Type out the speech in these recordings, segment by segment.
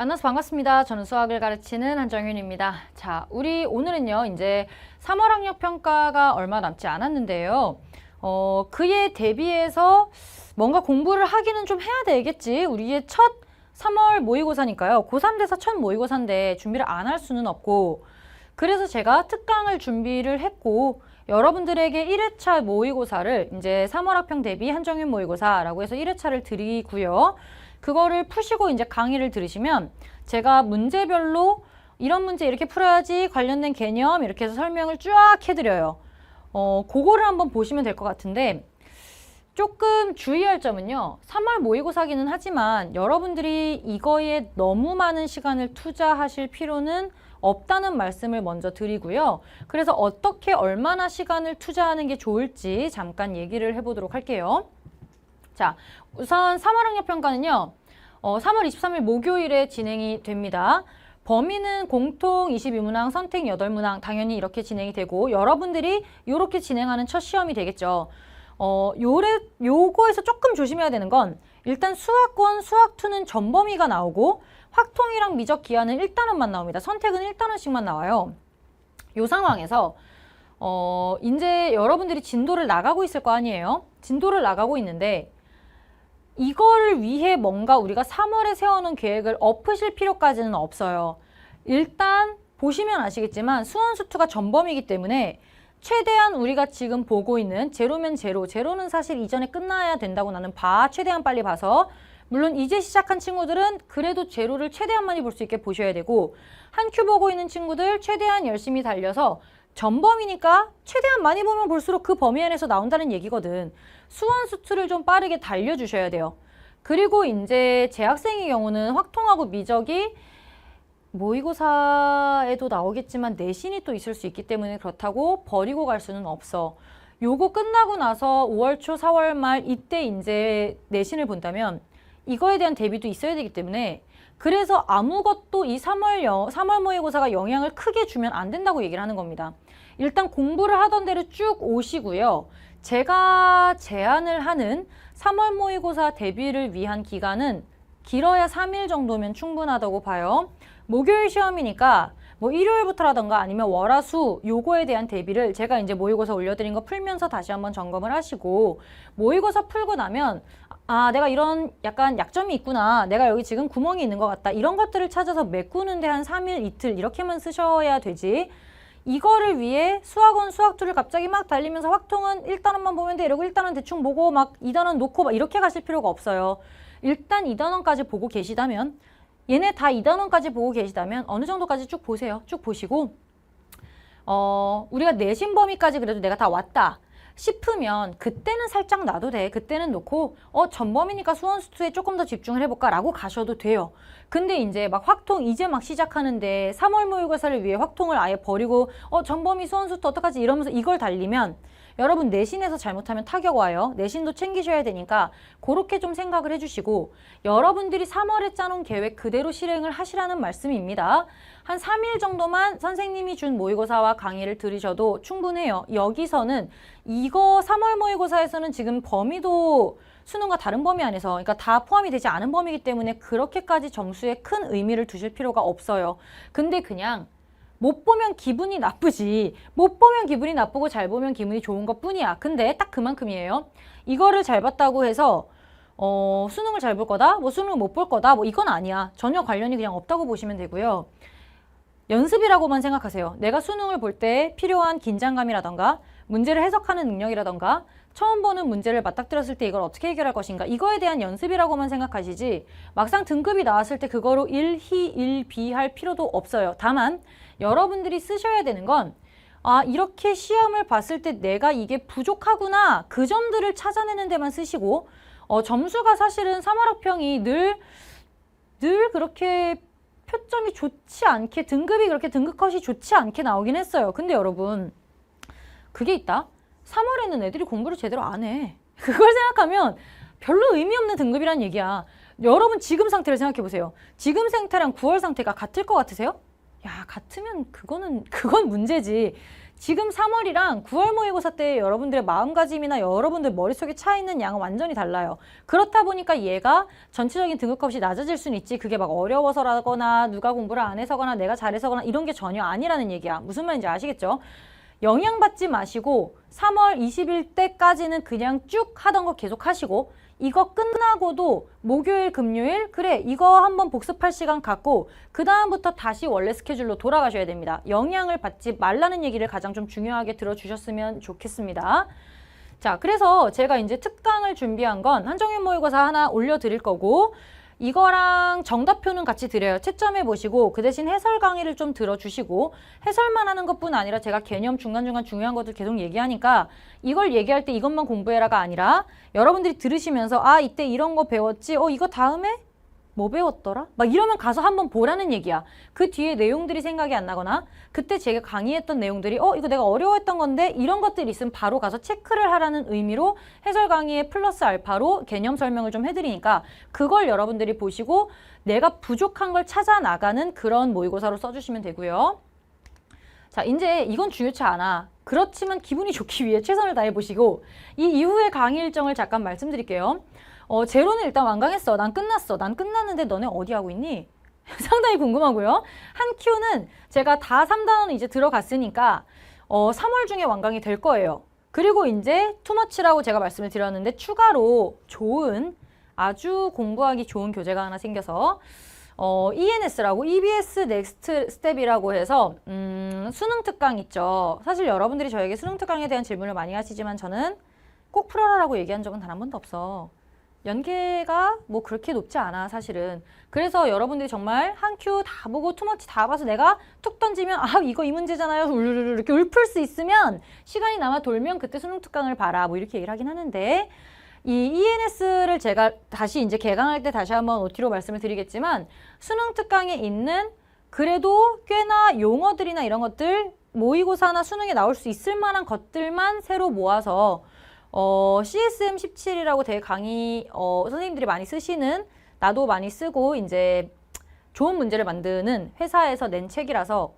만나서 반갑습니다. 저는 수학을 가르치는 한정윤입니다. 자, 우리 오늘은요, 이제 3월 학력 평가가 얼마 남지 않았는데요. 어, 그에 대비해서 뭔가 공부를 하기는 좀 해야 되겠지. 우리의 첫 3월 모의고사니까요. 고3 돼서 첫 모의고사인데 준비를 안 할 수는 없고, 그래서 제가 특강을 준비를 했고, 여러분들에게 1회차 모의고사를 이제 3월 학평 대비 한정윤 모의고사라고 해서 1회차를 드리고요. 그거를 푸시고 이제 강의를 들으시면 제가 문제별로 이런 문제 이렇게 풀어야지 관련된 개념 이렇게 해서 설명을 쫙 해드려요. 어, 그거를 한번 보시면 될 것 같은데 조금 주의할 점은요. 3월 모의고사기는 하지만 여러분들이 이거에 너무 많은 시간을 투자하실 필요는 없다는 말씀을 먼저 드리고요. 그래서 어떻게 얼마나 시간을 투자하는 게 좋을지 잠깐 얘기를 해보도록 할게요. 자, 우선 3월 학력 평가는요. 어, 3월 23일 목요일에 진행이 됩니다. 범위는 공통 22문항, 선택 8문항 당연히 이렇게 진행이 되고 여러분들이 이렇게 진행하는 첫 시험이 되겠죠. 어, 요래, 요거에서 조금 조심해야 되는 건 일단 수학권, 수학2는 전범위가 나오고 확통이랑 미적 기하는 1단원만 나옵니다. 선택은 1단원씩만 나와요. 요 상황에서 어, 이제 여러분들이 진도를 나가고 있을 거 아니에요? 진도를 나가고 있는데 이거를 위해 뭔가 우리가 3월에 세워놓은 계획을 엎으실 필요까지는 없어요. 일단 보시면 아시겠지만 수원수투가 전범이기 때문에 최대한 우리가 지금 보고 있는 제로면 제로, 제로는 사실 이전에 끝나야 된다고 나는 봐. 최대한 빨리 봐서 물론 이제 시작한 친구들은 그래도 제로를 최대한 많이 볼 수 있게 보셔야 되고 한 큐 보고 있는 친구들 최대한 열심히 달려서 전범이니까 최대한 많이 보면 볼수록 그 범위 안에서 나온다는 얘기거든. 수원 수투를 좀 빠르게 달려주셔야 돼요. 그리고 이제 재학생의 경우는 확통하고 미적이 모의고사에도 나오겠지만 내신이 또 있을 수 있기 때문에 그렇다고 버리고 갈 수는 없어. 요거 끝나고 나서 5월 초, 4월 말 이때 이제 내신을 본다면 이거에 대한 대비도 있어야 되기 때문에 그래서 아무것도 이 3월, 여, 3월 모의고사가 영향을 크게 주면 안 된다고 얘기를 하는 겁니다. 일단 공부를 하던 대로 쭉 오시고요. 제가 제안을 하는 3월 모의고사 대비를 위한 기간은 길어야 3일 정도면 충분하다고 봐요. 목요일 시험이니까 뭐 일요일부터라던가 아니면 월화수 요거에 대한 대비를 제가 이제 모의고사 올려드린 거 풀면서 다시 한번 점검을 하시고 모의고사 풀고 나면 아 내가 이런 약간 약점이 있구나. 내가 여기 지금 구멍이 있는 것 같다. 이런 것들을 찾아서 메꾸는데 한 3일 이틀 이렇게만 쓰셔야 되지. 이거를 위해 수학원 수학2를 갑자기 막 달리면서 확통은 1단원만 보면 돼. 이러고 1단원 대충 보고 막 2단원 놓고 막 이렇게 가실 필요가 없어요. 일단 2단원까지 보고 계시다면 얘네 다 2단원까지 보고 계시다면 어느 정도까지 쭉 보세요. 쭉 보시고 어, 우리가 내신 범위까지 그래도 내가 다 왔다. 싶으면 그때는 살짝 놔도 돼. 그때는 놓고 어 전범이니까 수원수투에 조금 더 집중을 해볼까 라고 가셔도 돼요. 근데 이제 막 확통 이제 막 시작하는데 3월 모의고사를 위해 확통을 아예 버리고 어 전범이 수원수투 어떡하지 이러면서 이걸 달리면 여러분 내신에서 잘못하면 타격 와요. 내신도 챙기셔야 되니까 그렇게 좀 생각을 해주시고 여러분들이 3월에 짜놓은 계획 그대로 실행을 하시라는 말씀입니다. 한 3일 정도만 선생님이 준 모의고사와 강의를 들으셔도 충분해요. 여기서는 이거 3월 모의고사에서는 지금 범위도 수능과 다른 범위 안에서 그러니까 다 포함이 되지 않은 범위이기 때문에 그렇게까지 점수에 큰 의미를 두실 필요가 없어요. 근데 그냥 못 보면 기분이 나쁘지. 못 보면 기분이 나쁘고 잘 보면 기분이 좋은 것 뿐이야. 근데 딱 그만큼이에요. 이거를 잘 봤다고 해서 어, 수능을 잘 볼 거다? 뭐 수능을 못볼 거다? 뭐 이건 아니야. 전혀 관련이 그냥 없다고 보시면 되고요. 연습이라고만 생각하세요. 내가 수능을 볼 때 필요한 긴장감이라던가 문제를 해석하는 능력이라던가 처음 보는 문제를 맞닥뜨렸을 때 이걸 어떻게 해결할 것인가 이거에 대한 연습이라고만 생각하시지 막상 등급이 나왔을 때 그거로 일희 일비할 필요도 없어요. 다만 여러분들이 쓰셔야 되는 건 아, 이렇게 시험을 봤을 때 내가 이게 부족하구나. 그 점들을 찾아내는 데만 쓰시고, 어, 점수가 사실은 3월 학평이 늘, 늘 그렇게 표점이 좋지 않게, 등급이 그렇게 등급 컷이 좋지 않게 나오긴 했어요. 근데 여러분, 그게 있다? 3월에는 애들이 공부를 제대로 안 해. 그걸 생각하면 별로 의미 없는 등급이란 얘기야. 여러분 지금 상태를 생각해 보세요. 지금 상태랑 9월 상태가 같을 것 같으세요? 야, 같으면 그거는 그건 문제지. 지금 3월이랑 9월 모의고사 때 여러분들의 마음가짐이나 여러분들 머릿속에 차 있는 양은 완전히 달라요. 그렇다 보니까 얘가 전체적인 등급값이 낮아질 수는 있지. 그게 막 어려워서라거나 누가 공부를 안 해서거나 내가 잘해서거나 이런 게 전혀 아니라는 얘기야. 무슨 말인지 아시겠죠? 영향받지 마시고 3월 20일 때까지는 그냥 쭉 하던 거 계속 하시고 이거 끝나고도 목요일, 금요일 그래 이거 한번 복습할 시간 갖고 그 다음부터 다시 원래 스케줄로 돌아가셔야 됩니다. 영향을 받지 말라는 얘기를 가장 좀 중요하게 들어주셨으면 좋겠습니다. 자, 그래서 제가 이제 특강을 준비한 건 한정일 모의고사 하나 올려드릴 거고 이거랑 정답표는 같이 드려요. 채점해 보시고 그 대신 해설 강의를 좀 들어주시고 해설만 하는 것뿐 아니라 제가 개념 중간중간 중요한 것들 계속 얘기하니까 이걸 얘기할 때 이것만 공부해라가 아니라 여러분들이 들으시면서 아 이때 이런 거 배웠지 어 이거 다음에 뭐 배웠더라? 막 이러면 가서 한번 보라는 얘기야. 그 뒤에 내용들이 생각이 안 나거나 그때 제가 강의했던 내용들이 어 이거 내가 어려워했던 건데 이런 것들이 있으면 바로 가서 체크를 하라는 의미로 해설 강의에 플러스 알파로 개념 설명을 좀 해드리니까 그걸 여러분들이 보시고 내가 부족한 걸 찾아 나가는 그런 모의고사로 써주시면 되고요. 자, 이제 이건 중요치 않아. 그렇지만 기분이 좋기 위해 최선을 다해 보시고 이 이후의 강의 일정을 잠깐 말씀드릴게요. 어, 제로는 일단 완강했어. 난 끝났어. 난 끝났는데 너네 어디 하고 있니? 상당히 궁금하고요. 한 큐는 제가 다 3단원은 이제 들어갔으니까 어, 3월 중에 완강이 될 거예요. 그리고 이제 투머치라고 제가 말씀을 드렸는데 추가로 좋은 아주 공부하기 좋은 교재가 하나 생겨서 어, ENS라고 EBS 넥스트 스텝이라고 해서 음, 수능 특강 있죠. 사실 여러분들이 저에게 수능 특강에 대한 질문을 많이 하시지만 저는 꼭 풀어라라고 얘기한 적은 단 한 번도 없어. 연계가 뭐 그렇게 높지 않아 사실은. 그래서 여러분들이 정말 한 큐 다 보고 투머치 다 봐서 내가 툭 던지면 아 이거 이 문제잖아요. 울르르 이렇게 울풀 수 있으면 시간이 남아 돌면 그때 수능 특강을 봐라. 뭐 이렇게 얘기를 하긴 하는데 이 ENS를 제가 다시 이제 개강할 때 다시 한번 OT로 말씀을 드리겠지만 수능 특강에 있는 그래도 꽤나 용어들이나 이런 것들 모의고사나 수능에 나올 수 있을 만한 것들만 새로 모아서 어, CSM 17이라고 되게 강의 어, 선생님들이 많이 쓰시는 나도 많이 쓰고 이제 좋은 문제를 만드는 회사에서 낸 책이라서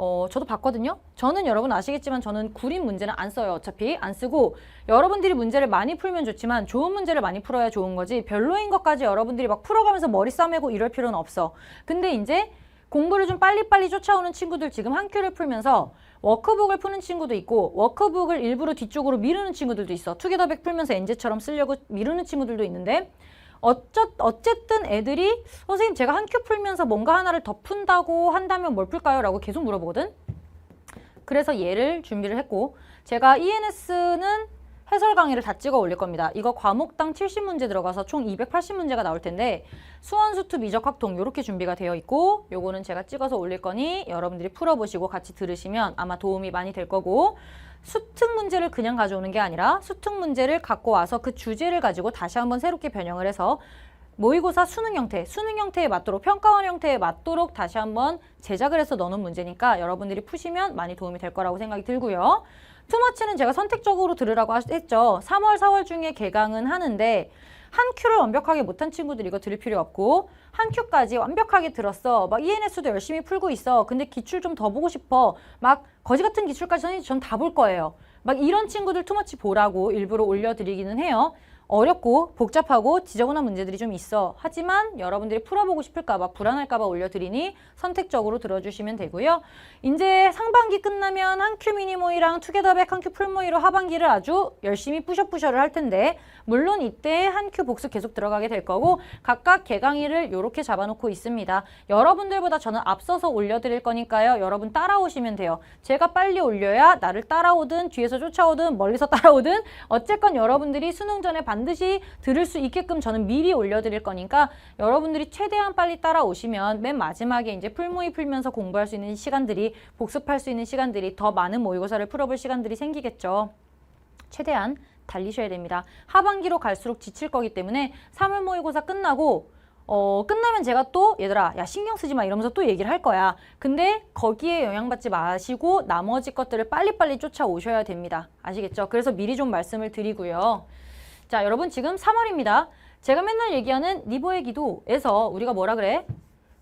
어, 저도 봤거든요. 저는 여러분 아시겠지만 저는 구린 문제는 안 써요. 어차피 안 쓰고 여러분들이 문제를 많이 풀면 좋지만 좋은 문제를 많이 풀어야 좋은 거지 별로인 것까지 여러분들이 막 풀어가면서 머리 싸매고 이럴 필요는 없어. 근데 이제 공부를 좀 빨리빨리 쫓아오는 친구들 지금 한 큐를 풀면서 워크북을 푸는 친구도 있고 워크북을 일부러 뒤쪽으로 미루는 친구들도 있어. 투게더백 풀면서 엔제처럼 쓰려고 미루는 친구들도 있는데 어쩌, 어쨌든 애들이 선생님 제가 한 큐 풀면서 뭔가 하나를 더 푼다고 한다면 뭘 풀까요? 라고 계속 물어보거든. 그래서 얘를 준비를 했고 제가 ENS는 해설 강의를 다 찍어 올릴 겁니다. 이거 과목당 70문제 들어가서 총 280문제가 나올 텐데 수원, 수투, 미적, 확통 이렇게 준비가 되어 있고 요거는 제가 찍어서 올릴 거니 여러분들이 풀어보시고 같이 들으시면 아마 도움이 많이 될 거고 수특 문제를 그냥 가져오는 게 아니라 수특 문제를 갖고 와서 그 주제를 가지고 다시 한번 새롭게 변형을 해서 모의고사 수능 형태, 수능 형태에 맞도록 평가원 형태에 맞도록 다시 한번 제작을 해서 넣는 문제니까 여러분들이 푸시면 많이 도움이 될 거라고 생각이 들고요. 투머치는 제가 선택적으로 들으라고 하- 했죠. 3월, 4월 중에 개강은 하는데 한 큐를 완벽하게 못한 친구들 이거 들을 필요 없고 한 큐까지 완벽하게 들었어. 막 ENS도 열심히 풀고 있어. 근데 기출 좀 더 보고 싶어. 막 거지 같은 기출까지 선생님 전다 볼 거예요. 막 이런 친구들 투머치 보라고 일부러 올려드리기는 해요. 어렵고 복잡하고 지저분한 문제들이 좀 있어. 하지만 여러분들이 풀어보고 싶을까봐 불안할까봐 올려드리니 선택적으로 들어주시면 되고요. 이제 상반기 끝나면 한 큐 미니모이랑 투게더백 한 큐 풀모이로 하반기를 아주 열심히 뿌셔뿌셔를 할 텐데 물론 이때 한 큐 복습 계속 들어가게 될 거고 각각 개강일을 이렇게 잡아놓고 있습니다. 여러분들보다 저는 앞서서 올려드릴 거니까요. 여러분 따라오시면 돼요. 제가 빨리 올려야 나를 따라오든 뒤에서 쫓아오든 멀리서 따라오든 어쨌건 여러분들이 수능 전에 반 드시 들을 수 있게끔 저는 미리 올려드릴 거니까 여러분들이 최대한 빨리 따라오시면 맨 마지막에 이제 풀모의 풀면서 공부할 수 있는 시간들이 복습할 수 있는 시간들이 더 많은 모의고사를 풀어볼 시간들이 생기겠죠. 최대한 달리셔야 됩니다. 하반기로 갈수록 지칠 거기 때문에 3월 모의고사 끝나고 어, 끝나면 제가 또 얘들아 야 신경 쓰지 마 이러면서 또 얘기를 할 거야. 근데 거기에 영향받지 마시고 나머지 것들을 빨리빨리 쫓아오셔야 됩니다. 아시겠죠? 그래서 미리 좀 말씀을 드리고요. 자 여러분 지금 3월입니다. 제가 맨날 얘기하는 니보의 기도에서 우리가 뭐라 그래?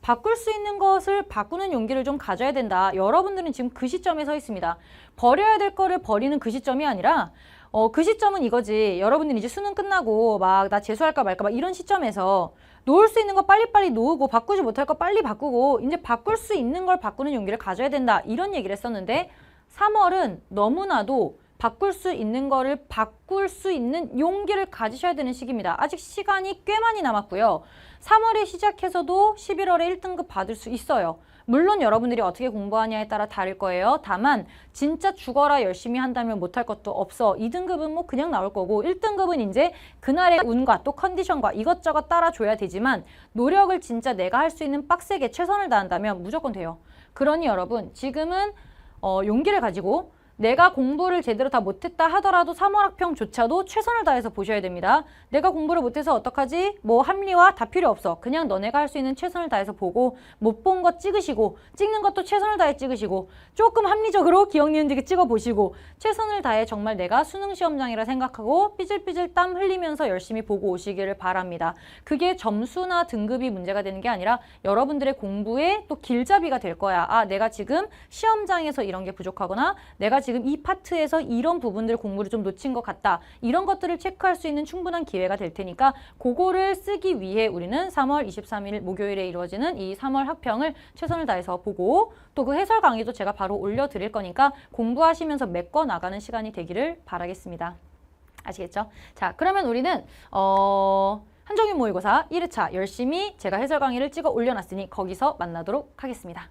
바꿀 수 있는 것을 바꾸는 용기를 좀 가져야 된다. 여러분들은 지금 그 시점에 서 있습니다. 버려야 될 거를 버리는 그 시점이 아니라 어, 그 시점은 이거지. 여러분들이 이제 수능 끝나고 막 나 재수할까 말까 막 이런 시점에서 놓을 수 있는 거 빨리빨리 놓고 바꾸지 못할 거 빨리 바꾸고 이제 바꿀 수 있는 걸 바꾸는 용기를 가져야 된다. 이런 얘기를 했었는데 3월은 너무나도 바꿀 수 있는 거를 바꿀 수 있는 용기를 가지셔야 되는 시기입니다. 아직 시간이 꽤 많이 남았고요. 3월에 시작해서도 11월에 1등급 받을 수 있어요. 물론 여러분들이 어떻게 공부하냐에 따라 다를 거예요. 다만 진짜 죽어라 열심히 한다면 못할 것도 없어. 2등급은 뭐 그냥 나올 거고 1등급은 이제 그날의 운과 또 컨디션과 이것저것 따라줘야 되지만 노력을 진짜 내가 할 수 있는 빡세게 최선을 다한다면 무조건 돼요. 그러니 여러분 지금은 어, 용기를 가지고 내가 공부를 제대로 다 못했다 하더라도 3월 학평조차도 최선을 다해서 보셔야 됩니다. 내가 공부를 못해서 어떡하지? 뭐 합리화 다 필요 없어. 그냥 너네가 할 수 있는 최선을 다해서 보고 못본거 찍으시고 찍는 것도 최선을 다해 찍으시고 조금 합리적으로 기억 니은지게 찍어 보시고 최선을 다해 정말 내가 수능 시험장이라 생각하고 삐질삐질 땀 흘리면서 열심히 보고 오시기를 바랍니다. 그게 점수나 등급이 문제가 되는 게 아니라 여러분들의 공부에 또 길잡이가 될 거야. 아, 내가 지금 시험장에서 이런 게 부족하거나 내가 지금 이 파트에서 이런 부분들 공부를 좀 놓친 것 같다. 이런 것들을 체크할 수 있는 충분한 기회가 될 테니까 그거를 쓰기 위해 우리는 3월 23일 목요일에 이루어지는 이 3월 학평을 최선을 다해서 보고 또 그 해설 강의도 제가 바로 올려드릴 거니까 공부하시면서 메꿔 나가는 시간이 되기를 바라겠습니다. 아시겠죠? 자, 그러면 우리는 어... 한정인 모의고사 1회차 열심히 제가 해설 강의를 찍어 올려놨으니 거기서 만나도록 하겠습니다.